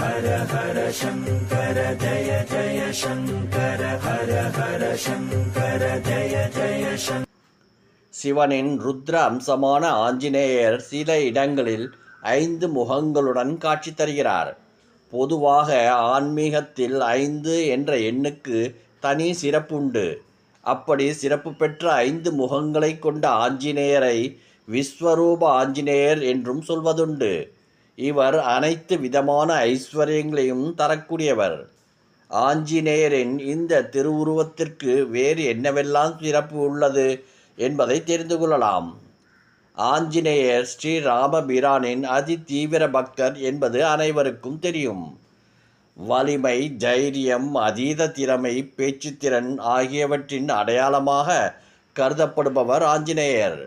ஹர ஹர சங்கர ஜய ஜய சங்கர ஹர ஹர சங்கர ஜய ஜய சங்கர சிவனின் ருத்ர அம்சமான ஆஞ்சநேயர் சில இடங்களில் ஐந்து முகங்களுடன் காட்சி தருகிறார். பொதுவாக ஆன்மீகத்தில் ஐந்து என்ற எண்ணுக்கு தனி சிறப்புண்டு. அப்படி சிறப்பு பெற்ற ஐந்து முகங்களை கொண்ட ஆஞ்சநேயரை விஸ்வரூப ஆஞ்சநேயர் என்றும் சொல்வதுண்டு. இவர் அனைத்து விதமான ஐஸ்வர்யங்களையும் தரக்கூடியவர். ஆஞ்சநேயரின் இந்த திருவுருவத்திற்கு வேறு என்னவெல்லாம் சிறப்பு உள்ளது என்பதை தெரிந்து கொள்ளலாம். ஆஞ்சநேயர் ஸ்ரீ ராமபிரானின் அதி தீவிர பக்தர் என்பது அனைவருக்கும் தெரியும். வலிமை தைரியம் அதீத திறமை பேச்சுத்திறன் ஆகியவற்றின் அடையாளமாக கருதப்படுபவர் ஆஞ்சநேயர்.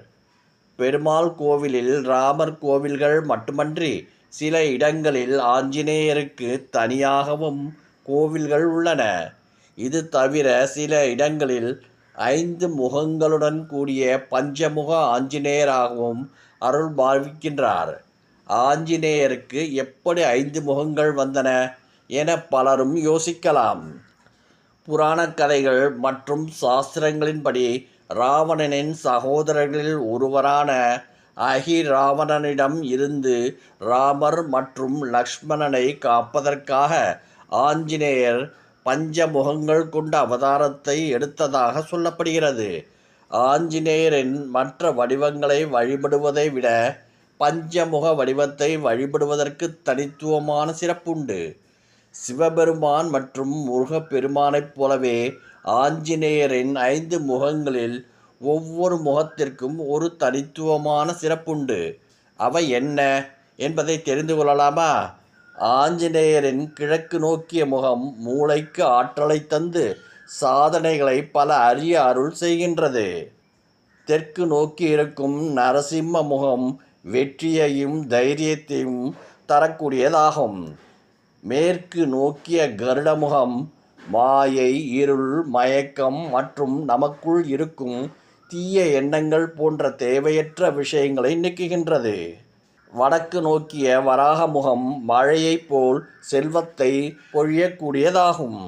பெருமாள் கோவிலில் ராமர் கோவில்கள் மட்டுமன்றி சில இடங்களில் ஆஞ்சநேயருக்கு தனியாகவும் கோவில்கள் உள்ளன. இது தவிர சில இடங்களில் ஐந்து முகங்களுடன் கூடிய பஞ்சமுக ஆஞ்சநேயராகவும் அருள் பாவிக்கின்றார். ஆஞ்சநேயருக்கு எப்படி ஐந்து முகங்கள் வந்தன என பலரும் யோசிக்கலாம். புராணக் கதைகள் மற்றும் சாஸ்திரங்களின்படி ராவணனின் சகோதரர்களில் ஒருவரான அஹிராவணனிடம் இருந்து ராமர் மற்றும் லக்ஷ்மணனை காப்பதற்காக ஆஞ்சநேயர் பஞ்சமுகங்கள் கொண்ட அவதாரத்தை எடுத்ததாக சொல்லப்படுகிறது. ஆஞ்சநேயரின் மற்ற வடிவங்களை வழிபடுவதை விட பஞ்சமுக வடிவத்தை வழிபடுவதற்கு தனித்துவமான சிறப்புண்டு. சிவபெருமான் மற்றும் முருகப்பெருமானைப் போலவே ஆஞ்சநேயரின் ஐந்து முகங்களில் ஒவ்வொரு முகத்திற்கும் ஒரு தனித்துவமான சிறப்புண்டு. அவை என்ன என்பதை தெரிந்து கொள்ளலாமா? ஆஞ்சநேயரின் கிழக்கு நோக்கிய முகம் மூளைக்கு ஆற்றலை தந்து சாதனைகளை பல அரிய அருள் செய்கின்றது. தெற்கு நோக்கி இருக்கும் நரசிம்ம முகம் வெற்றியையும் தைரியத்தையும் தரக்கூடியதாகும். மேற்கு நோக்கிய கருட முகம் மாயை இருள் மயக்கம் மற்றும் நமக்குள் இருக்கும் தீய எண்ணங்கள் போன்ற தேவையற்ற விஷயங்களை நீக்குகின்றது. வடக்கு நோக்கிய வராக முகம் மழையைப் போல் செல்வத்தை பொழியக்கூடியதாகும்.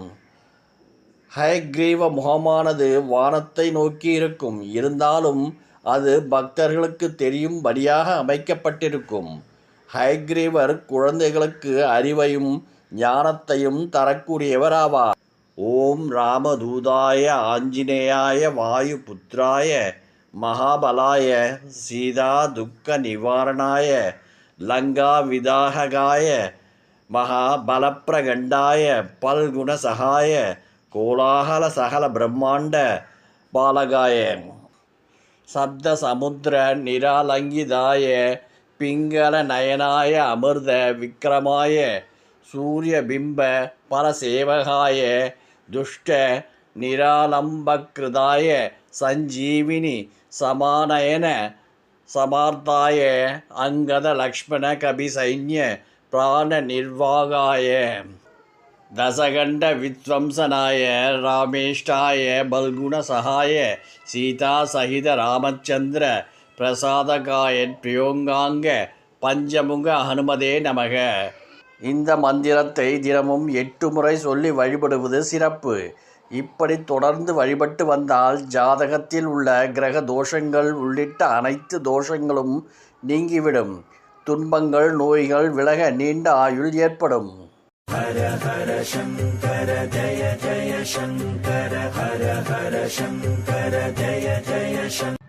ஹயக்ரீவ முகமானது வானத்தை நோக்கி இருக்கும். இருந்தாலும் அது பக்தர்களுக்கு தெரியும்படியாக அமைக்கப்பட்டிருக்கும். ஹயக்ரீவர் குழந்தைகளுக்கு அறிவையும் ஞானத்தையும் தரக்கூடியவர் ஆவார் ஓம் ராமதூதாய ஆஞ்சநேயாய வாயு புத்திராய மகாபலாய சீதா துக்க நிவாரணாய லங்கா விதாககாய மகாபலப்பிரகண்டாய பல்குண சகாய கோலாகல சகல பிரம்மாண்ட பாலகாய சப்த சமுத்திர நிராலங்கிதாய பிங்கள நயனாய அமிர்த விக்ரமாய சூரிய பிம்ப பல சேவகாய துஷ்ட நிராலம்பகிருதாய சஞ்சீவினி சமானயன சமார்த்தாய அங்கத லக்ஷ்மண கபி சைன்ய பிராண நிர்வாகாய. தசகண்ட வித்வம்சனாய ராமேஷ்டாய பல்குண சகாய சீதா சகித ராமச்சந்திர பிரசாதகாய பிரியோங்காங்க பஞ்சமுக ஹனுமதே நமக. இந்த மந்திரத்தை தினமும் எட்டு முறை சொல்லி வழிபடுவது சிறப்பு. இப்படி தொடர்ந்து வழிபட்டு வந்தால் ஜாதகத்தில் உள்ள கிரக தோஷங்கள் உள்ளிட்ட அனைத்து தோஷங்களும் நீங்கிவிடும். துன்பங்கள் நோய்கள் விலக நீண்ட ஆயுள் ஏற்படும். ஹர ஹர சங்கர ஜய ஜய சங்கர ஹர ஹர சங்கர ஜய ஜய சங்கர